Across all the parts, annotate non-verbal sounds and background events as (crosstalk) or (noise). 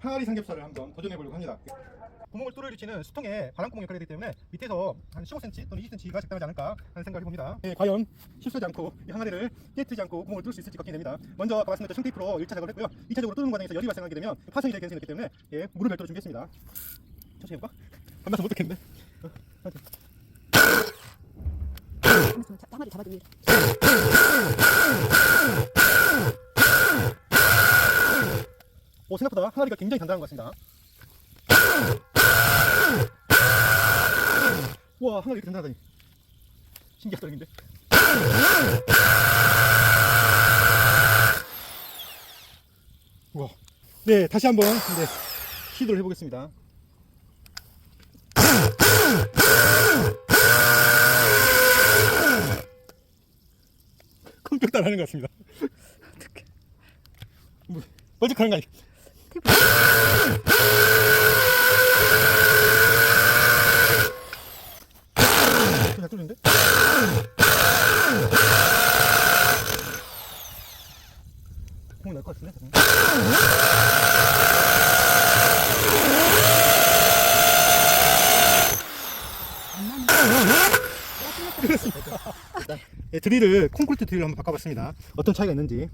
항아리 삼겹살을 한번 도전해 보려고 합니다. 구멍을 뚫을 위치는 수통에 바람구멍이 깔려 있기 때문에 밑에서 한 15cm 또는 20cm가 적당하지 않을까 하는 생각이 봅니다. 네, 과연 실수하지 않고 이 항아리를 깨뜨리지 않고 구멍을 뚫을 수 있을지 걱정이 됩니다. 먼저 아까 말씀드렸던 청테이프로 1차 작업을 했고요. 2차적으로 뚫는 과정에서 열이 발생하게 되면 파손이 될 가능성이 있기 때문에 예, 물을 별도로 준비했습니다. 천천히 해볼까? 반나서 못 듣겠는데. 어, 항아리 잡아줍니다. 오, 생각보다 항아리가 굉장히 단단한 것 같습니다. 와, 항아리 이렇게 단단하다니. 신기하다, 근데. 와. 네, 다시 한번 네, 시도를 해보겠습니다. 컴퓨터 따라하는 것 같습니다. 어떡해. 뭐, 멀쩡한 거 아니? 잘 뚫리는데? 구멍 날것 같은데? 예, 드릴을 콘크리트 드릴로 한번 바꿔봤습니다. 어떤 차이가 있는지.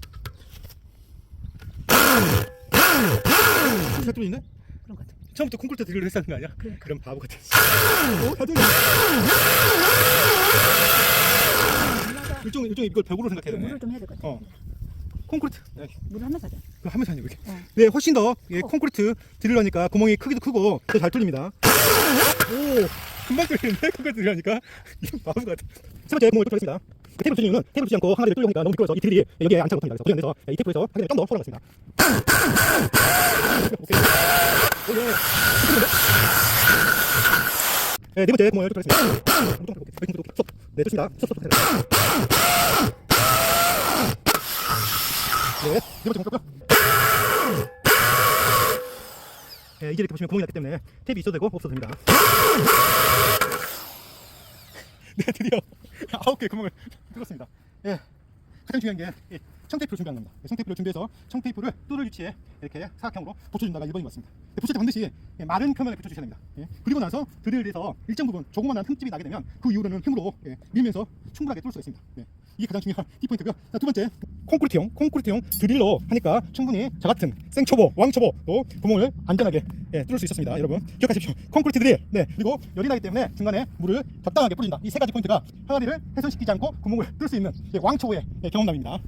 잘 뚫리는데? 그런 것 같아. 처음부터 콘크리트 드릴을 했었는 거 아니야? 그러니까. 그럼 바보 같아. 오, 다 뚫려. 일종 일종 이걸 벽으로 생각해야 되네. 물을 좀 해야 될 것 같아. 어. 콘크리트. 네, 물을 하면서 하자. 그거 하면서 이게. 어. 네, 훨씬 더 예, 커. 콘크리트 드릴러니까 구멍이 크기도 크고 더 잘 뚫립니다. 오, 금방 뚫리는데 콘크리트 드릴러니까 (laughs) 바보 같아. 세 번째 구멍을 뚫겠습니다. 그 테이블 붙이는 이유는 테이블 붙이지 않고 항아리를 뚫려니까 너무 미끄러워서 이 드릴이 여기에 안착 못합니다. 그래서 도전해서 이 테이프에서 항아리를 좀더 풀어놨습니다. 오케이. 오, 예. 네, 네 번째 구멍을 뚫겠습니다. 네, 뚫습니다. 스톱, 스톱, 스톱. 네, 네 번째 구멍 뚫고요. 네, 이제 이렇게 보시면 구멍이 났기 때문에 탭이 있어도 되고 없어도 됩니다. (laughs) 네, 드디어 아홉 개 구멍을 (laughs) 뚫었습니다. 예, 가장 중요한 게이 청테이프를 준비한 겁니다. 이 청테이프를 준비해서 청테이프를 뚫을 위치에 이렇게 사각형으로 붙여준다가 1번인 것 같습니다. 네, 붙일 때 반드시 예, 마른 표면에 붙여주셔야 됩니다. 예, 그리고 나서 드릴에서 일정 부분 조그만한 흠집이 나게 되면 그 이후로는 힘으로 예, 밀면서 충분하게 뚫을 수 있습니다. 네, 이게 가장 중요한 (laughs) 키포인트고요. 자, 두 번째 콘크리트용 콘크리트용 드릴로 하니까 충분히 저 같은 생초보 왕초보도 구멍을 안전하게 예, 뚫을 수 있었습니다. 여러분 기억하십시오. 콘크리트 드릴 네 그리고 열이 나기 때문에 중간에 물을 적당하게 뿌린다. 이 세 가지 포인트가 항아리를 훼손시키지 않고 구멍을 뚫을 수 있는 예, 왕초보의 예, 경험담입니다.